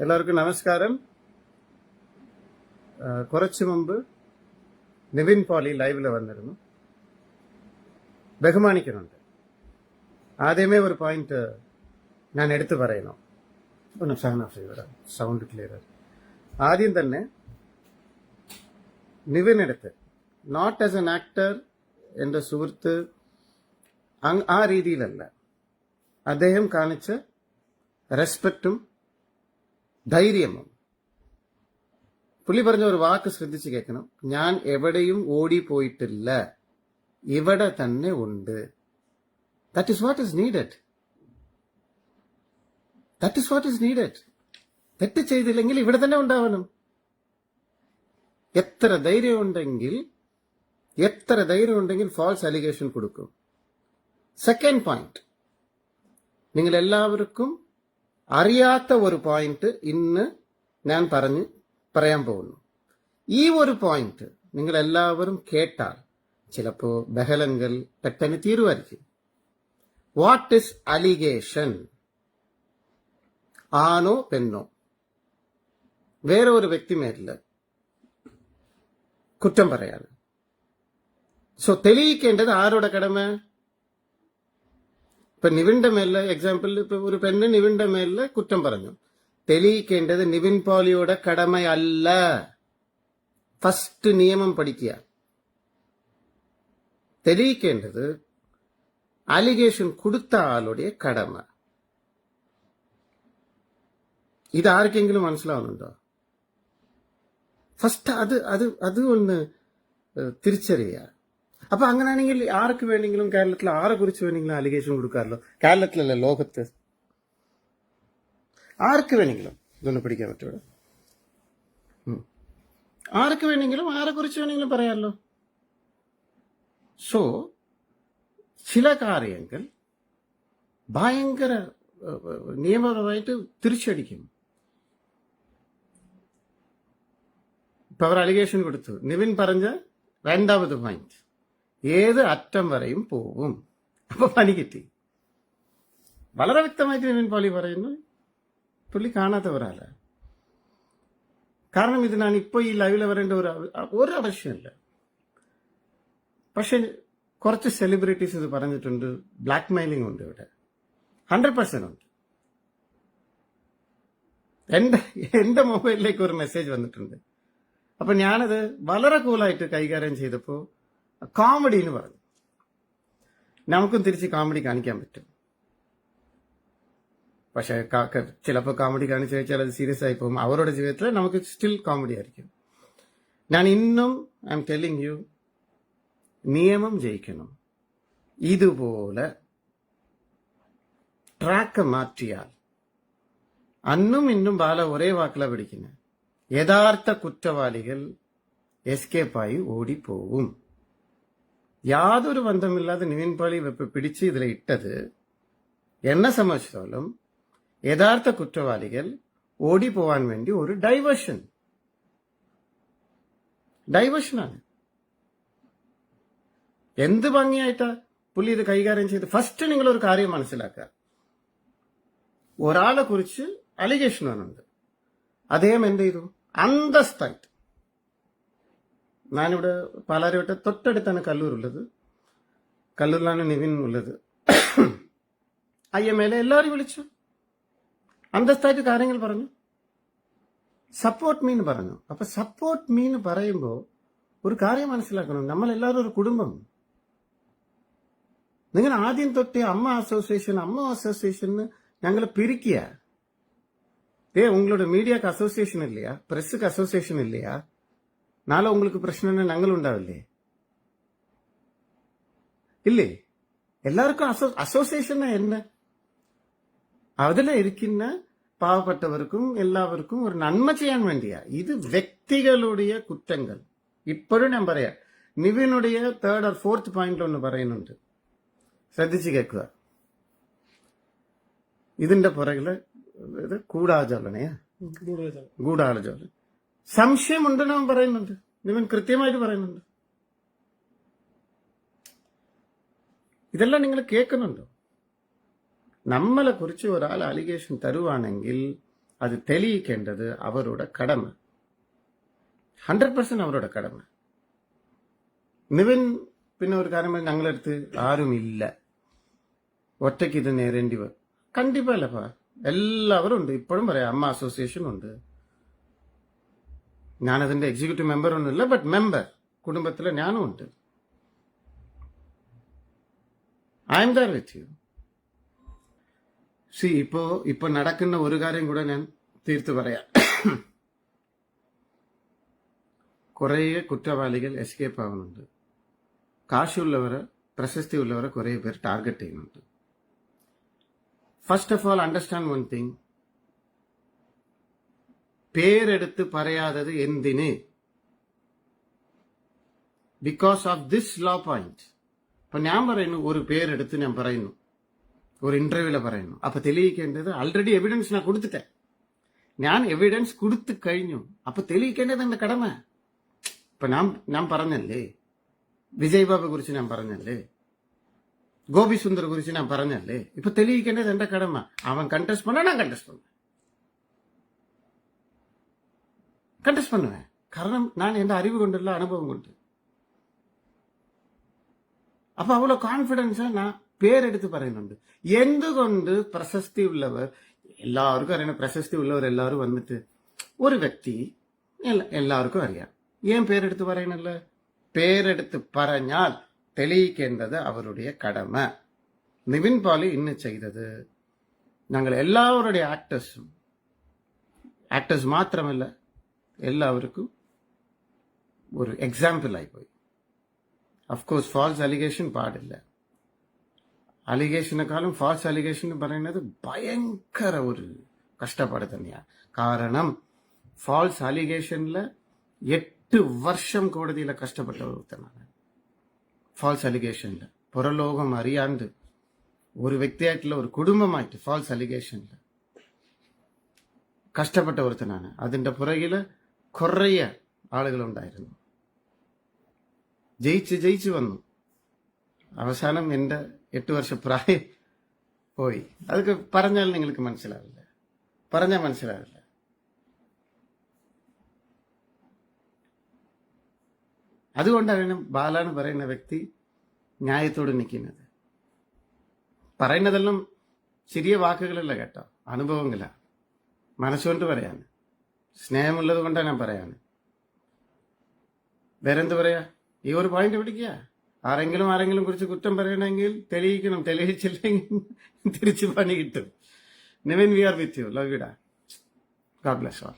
എല്ലാവർക്കും നമസ്കാരം ആ, കുറച്ചു മുമ്പ് നിവിൻ പോളി ലൈവിൽ വന്നിരുന്നു ബഹുമാനിക്കുന്നുണ്ട് ആദ്യമേ ഒരു പോയിന്റ് ഞാൻ എടുത്തു പറയണം ഒന്ന് ഫാൻ ഓഫ് ചെയ്തരാം സൗണ്ട് ക്ലിയർ ആദ്യം തന്നെ നിവിൻ എടുത്ത് നോട്ട് ആസ് എൻ ആക്ടർ എൻ്റെ സുഹൃത്ത് അങ്- ആ രീതിയിലല്ല അദ്ദേഹം കാണിച്ച റെസ്പെക്റ്റും ധൈര്യമും പുള്ളി പറഞ്ഞ ഒരു വാക്ക് ശ്രദ്ധിച്ച് കേൾക്കണം. ഞാൻ എവിടെയും ഓടി പോയിട്ടില്ല ഇവിടെ തന്നെ ഉണ്ട്. That is what is needed that is what is needed തെറ്റ് ചെയ്തില്ലെങ്കിൽ ഇവിടെ തന്നെ ഉണ്ടാവണം. എത്ര ധൈര്യം ഉണ്ടെങ്കിൽ എത്ര ധൈര്യം ഉണ്ടെങ്കിൽ ഫാൾസ് അലിഗേഷൻ കൊടുക്കും. സെക്കൻഡ് പോയിന്റ് നിങ്ങൾ എല്ലാവർക്കും അറിയാത്ത ഒരു പോയിന്റ് ഇന്ന് ഞാൻ പറഞ്ഞ് പറയാൻ പോകുന്നു ഈ ഒരു പോയിന്റ് നിങ്ങൾ എല്ലാവരും കേട്ടാൽ ചിലപ്പോ ബഹളങ്ങൾ പെട്ടെന്ന് തീരുമായിരിക്കും വാട്ട് ഇസ് അലിഗേഷൻ ആണോ പെണ്ണോ വേറെ ഒരു വ്യക്തി മേലില് കുറ്റം പറയാണ് സോ തെളിയിക്കേണ്ടത് ആരുടെ കടമ ഇപ്പൊ നിവിന്റെ മേലില് എക്സാമ്പിൾ ഇപ്പൊ ഒരു പെണ്ണ് നിവിന്റെ മേലില് കുറ്റം പറഞ്ഞു തെളിയിക്കേണ്ടത് നിവിൻ പോളിയുടെ കടമയല്ല ഫസ്റ്റ് നിയമം പഠിക്കുക തെളിയിക്കേണ്ടത് അലിഗേഷൻ കൊടുത്ത ആളുടെ കടമ ഇത് ആർക്കെങ്കിലും മനസ്സിലാവുന്നുണ്ടോ ഫസ്റ്റ് അത് അത് അത് ഒന്ന് ഏഹ്, തിരിച്ചറിയുക അപ്പൊ അങ്ങനെയാണെങ്കിൽ ആർക്ക് വേണമെങ്കിലും കേരളത്തിൽ ആരെ കുറിച്ച് വേണമെങ്കിലും അലിഗേഷൻ കൊടുക്കാമല്ലോ? കേരളത്തിലല്ല ലോകത്ത്? ആർക്ക് വേണമെങ്കിലും? ഇതൊന്ന് പിടിക്കാൻ പറ്റുമോ. ആർക്ക് വേണമെങ്കിലും ആരെ കുറിച്ച് വേണമെങ്കിലും പറയാമല്ലോ. സോ ചില കാര്യങ്ങൾ ഭയങ്കര നിയമപരമായിട്ട് തിരിച്ചടിക്കും. ഇപ്പൊ അവർ അലിഗേഷൻ കൊടുത്തു. നിവിൻ പറഞ്ഞ രണ്ടാമത് പോയിന്റ് ഏത് അറ്റം വരെയും പോകും. അപ്പൊ പണി കിട്ടി. വളരെ വ്യക്തമായിട്ട് നിവിൻ പോളി പറയുന്നു. പുള്ളി കാണാത്ത ഒരാള കാരണം ഇതിനാണ് ഇപ്പൊ ഈ ലൈവിൽ വരേണ്ട ഒരു ഒരു ആവശ്യമില്ല പക്ഷെ കുറച്ച് സെലിബ്രിറ്റീസ് ഇത് പറഞ്ഞിട്ടുണ്ട്. ബ്ലാക്ക് മെയിലിംഗ് ഉണ്ട് ഇവിടെ. ഹൺഡ്രഡ് പെർസെന്റ് ഉണ്ട്. എന്റെ എന്റെ മൊബൈലിലേക്ക് ഒരു മെസ്സേജ് വന്നിട്ടുണ്ട്. അപ്പൊ ഞാനത് വളരെ കൂളായിട്ട് കൈകാര്യം ചെയ്തപ്പോ കോമഡി എന്ന് പറഞ്ഞു നമുക്കും തിരിച്ച് കോമഡി കാണിക്കാൻ പറ്റും. പക്ഷേ ചിലപ്പോൾ കോമഡി കാണിച്ചു വെച്ചാൽ അത് സീരിയസ് ആയി പോകും. അവരുടെ ജീവിതത്തിൽ നമുക്ക് സ്റ്റിൽ കോമഡി ആയിരിക്കും. ഞാൻ ഇന്നും ഐ എം ടെല്ലിങ് യു നിയമം ജയിക്കണം. ഇതുപോലെ ട്രാക്ക് മാറ്റിയാൽ അന്നും ഇന്നും ബാല ഒരേ വാക്കില പിടിക്കുന്നത് യഥാർത്ഥ കുറ്റവാളികൾ എസ്കേപ്പായി ഓടിപ്പോവും. യാതൊരു ബന്ധമില്ലാതെ നിവിൻ പോളി പിടിച്ച് ഇതിൽ ഇട്ടത് എന്നെ സംബന്ധിച്ചിടത്തോളം യഥാർത്ഥ കുറ്റവാളികൾ ഓടിപ്പോവാൻ വേണ്ടി ഒരു ഡൈവേർഷൻ ഡൈവേർഷനാണ് എന്ത് ഭംഗിയായിട്ടാ പുള്ളി ഇത് കൈകാര്യം ചെയ്ത്? ഫസ്റ്റ് നിങ്ങൾ ഒരു കാര്യം മനസ്സിലാക്കുക. ഒരാളെ കുറിച്ച് അലിഗേഷൻ വന്നുണ്ട് അദ്ദേഹം എന്ത് ചെയ്തു? അന്തസ്ഥായിട്ട് ഞാനിവിടെ പാലാരിവട്ടെ തൊട്ടടുത്താണ് കല്ലൂരുള്ളത്. കല്ലൂരിലാണ് നിവിൻ ഉള്ളത്. ഐ എം എയിലെ എല്ലാവരും വിളിച്ചു. അന്തസ്ഥായിട്ട് കാര്യങ്ങൾ പറഞ്ഞു. സപ്പോർട്ട് മീൻ പറഞ്ഞു. അപ്പൊ സപ്പോർട്ട് മീൻ പറയുമ്പോൾ ഒരു കാര്യം മനസ്സിലാക്കണം. നമ്മളെല്ലാവരും ഒരു കുടുംബം. നിങ്ങൾ ആദ്യം തൊട്ട് അമ്മ അസോസിയേഷൻ അമ്മ അസോസിയേഷൻ ഞങ്ങൾ പിരിക്കുക. ഏ ഉങ്ങളുടെ മീഡിയക്ക് അസോസിയേഷൻ ഇല്ലയാ പ്രസ്സുക്ക് അസോസിയേഷൻ ഇല്ലയാ. നാളെ உங்களுக்கு പ്രശ്നങ്ങൾ ഞങ്ങൾ ഉണ്ടാവില്ലേ ഇല്ലേ എല്ലാവർക്കും അസോ അസോസിയേഷൻ എന്ന അതിൽ ഇരിക്കുന്ന പാവപ്പെട്ടവർക്കും എല്ലാവർക്കും ഒരു നന്മ ചെയ്യാൻ വേണ്ടിയാ ഇത് വ്യക്തികളുടെ കുറ്റങ്ങൾ ഇപ്പോഴും ഞാൻ പറയാം നിവിനുടേ തേർഡ് ഓർ ഫോർത്ത് പോയിന്റിൽ ഒന്ന് പറയുന്നുണ്ട് ശ്രദ്ധിച്ചു കേൾക്കുക ഇതിന്റെ പുറകില് ഇത് കൂടാചോളനയാ ഗൂഢാലോചന സംശയമുണ്ടെന്ന് അവൻ പറയുന്നുണ്ട്. ഇവൻ കൃത്യമായിട്ട് പറയുന്നുണ്ട്. ഇതെല്ലാം നിങ്ങൾ കേൾക്കുന്നുണ്ടോ? നമ്മളെ കുറിച്ച് ഒരാൾ അലിഗേഷൻ തരുവാണെങ്കിൽ അത് തെളിയിക്കേണ്ടത് അവരുടെ കടമ. ഹൺഡ്രഡ് പെർസെന്റ് അവരുടെ കടമ. നിവിൻ പിന്നെ ഒരു കാര്യം അടുത്ത് ആരും ഇല്ല ഒറ്റയ്ക്ക് ഇത് നേരേണ്ടി വരും കണ്ടിപ്പല്ലപ്പാ എല്ലാവരും ഉണ്ട്. ഇപ്പോഴും പറയാം. അമ്മ അസോസിയേഷൻ ഉണ്ട്. ഞാനതിന്റെ എക്സിക്യൂട്ടീവ് മെമ്പർ ഒന്നുമില്ല ബട്ട് മെമ്പർ കുടുംബത്തിലെ ഞാനും ഉണ്ട് I'm there with you see ഇപ്പോ ഇപ്പൊ നടക്കുന്ന ഒരു കാര്യം കൂടെ ഞാൻ തീർത്തു പറയാം കുറേ കുറ്റവാളികൾ എസ്കേപ്പ് ആവുന്നുണ്ട് കാശുള്ളവരെ പ്രശസ്തിയുള്ളവരെ കുറേ പേർ ടാർഗറ്റ് ചെയ്യുന്നുണ്ട് first of all understand one thing പേരെടുത്ത് പറയാതത് എന്തിന്? Because of this law point അപ്പൊ ഞാൻ പറയുന്നു ഒരു പേരെടുത്ത് ഞാൻ പറയുന്നു. ഒരു ഇന്റർവ്യൂവിൽ പറയുന്നു. അപ്പൊ തെളിയിക്കേണ്ടത് ആൾറെഡി എവിഡൻസ് ഞാൻ കൊടുത്തിട്ടേൻ ഞാൻ എവിഡൻസ് കൊടുത്തു കഴിഞ്ഞു. അപ്പൊ തെളിയിക്കേണ്ടത് എന്റെ കടമ? ഇപ്പൊ ഞാൻ ഞാൻ പറഞ്ഞല്ലേ? വിജയ് ബാബു കുറിച്ച് ഞാൻ പറഞ്ഞല്ലേ? ഗോപി സുന്ദർ കുറിച്ച് ഞാൻ പറഞ്ഞല്ലേ? ഇപ്പൊ തെളിയിക്കേണ്ടത് എന്റെ കടമ? അവൻ കണ്ടസ്റ്റ് പണ ഞാൻ കണ്ടസ്റ്റ് പണ கண்டெஸ்ட் பண்ணுவேன் കണ്ടസ്റ്റ് பண்ணுவேன் കാരണം ഞാൻ എന്റെ അറിവ് കൊണ്ടുള്ള അനുഭവം കൊണ്ട് അപ്പൊ അവളെ കോൺഫിഡൻസ് ഞാൻ പേരെടുത്ത് പറയുന്നുണ്ട് എന്തുകൊണ്ട് പ്രശസ്തി ഉള്ളവർ എല്ലാവർക്കും അറിയണം പ്രശസ്തി ഉള്ളവർ എല്ലാവരും വന്നിട്ട് ഒരു വ്യക്തി എല്ലാ- എല്ലാവർക്കും അറിയാം ഏൻ പേരെടുത്ത് പറയണല്ല പേരെടുത്ത് പറഞ്ഞാൽ തെളിയിക്കേണ്ടത് അവരുടെ കടമ നിവിൻ പോളി ഇന്ന് ചെയ്തത് ഞങ്ങൾ എല്ലാവരുടെ ആക്ടേഴ്സും ആക്ടേഴ്സ് മാത്രമല്ല എല്ലാവർക്കും ഒരു എക്സാമ്പിൾ ആയിപ്പോയി അഫ്കോഴ്സ് ഫാൾസ് അലിഗേഷൻ പാടില്ല അലിഗേഷനെക്കാളും ഫാൾസ് അലിഗേഷൻ എന്ന് പറയുന്നത് ഭയങ്കര ഒരു കഷ്ടപ്പാട് തന്നെയാണ് കാരണം ഫാൾസ് അലിഗേഷനിൽ എട്ട് വർഷം കോടതിയിലെ കഷ്ടപ്പെട്ട ഒരുത്തനാണ് ഫാൾസ് അലിഗേഷനിൽ പുറലോകം അറിയാണ്ട് ഒരു വ്യക്തിയായിട്ടുള്ള ഒരു കുടുംബമായിട്ട് ഫാൾസ് അലിഗേഷനിൽ കഷ്ടപ്പെട്ട ഒരുത്തനാണ് അതിന്റെ പുറകില് കുറേ ആളുകളുണ്ടായിരുന്നു. ജയിച്ച് ജയിച്ചു വന്നു. അവസാനം എന്റെ എട്ട് വർഷം പ്രായം പോയി. അതൊക്കെ പറഞ്ഞാൽ നിങ്ങൾക്ക് മനസ്സിലാവില്ല. പറഞ്ഞാൽ മനസ്സിലാവില്ല. അതുകൊണ്ടാണ് ബാലാണ് പറയുന്ന വ്യക്തി ന്യായത്തോട് നിൽക്കുന്നത്. പറയുന്നതെല്ലാം ചെറിയ വാക്കുകളല്ല കേട്ടോ. അനുഭവങ്ങളാണ്. മനസ്സുകൊണ്ട് പറയാണ് സ്നേഹമുള്ളത് കൊണ്ടാണ് ഞാൻ പറയാണ് വേറെന്ത് പറയാ? ഈ ഒരു പോയിന്റ് പിടിക്കുക. ആരെങ്കിലും ആരെങ്കിലും കുറിച്ച് കുറ്റം പറയണമെങ്കിൽ തെളിയിക്കണം. തെളിയിച്ചില്ലെങ്കിൽ തിരിച്ചു പണി കിട്ടും. Nivin we are with you love യുഡ God bless all